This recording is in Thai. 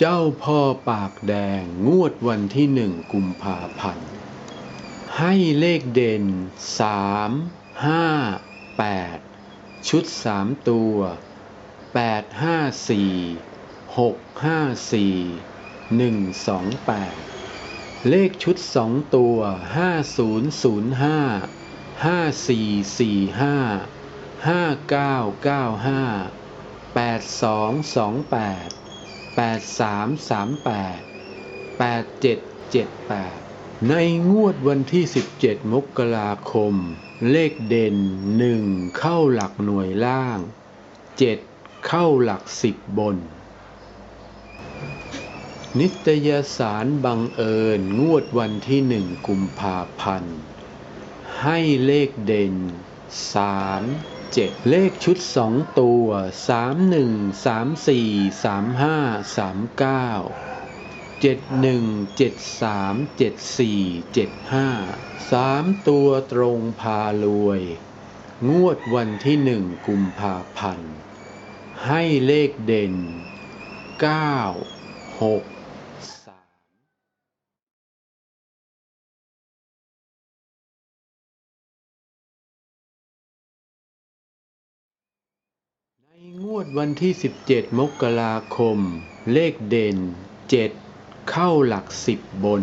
เจ้าพ่อปากแดงงวดวันที่หนึ่งกุมภาพันธ์ให้เลขเด่นสามห้าแปดชุดสามตัวแปดห้าสี่หกห้าสี่หนึ่งสองแปดเลขชุดสองตัวห้าศูนย์ศูนย์ห้าห้าสี่สี่ห้าห้าเก้าเก้าห้าแปดสองสองแปด ย์ศูนย์ห้าห้าสี่สี่ห้าห้าเก้าเก้าห้าแปดสามสามแปดแปดเจ็ดเจ็ดแปดในงวดวันที่ 17 มกราคม เลขเด่นหนึ่งเข้าหลักหน่วยล่างเจ็ดเข้าหลักสิบบน นิตยสารบังเอิญงวดวันที่หนึ่งกุมภาพันธ์ ให้เลขเด่นส 7 เลขชุด 2 ตัว 31 34 35 39 71 73 74 75 3 ตัวตรงพารวย งวดวันที่หนึ่งกุมภาพันธ์ ให้เลขเด่น 9 6 วดวันที่ 17 มกราคม เลขเด่น 7 เข้าหลักสิบบน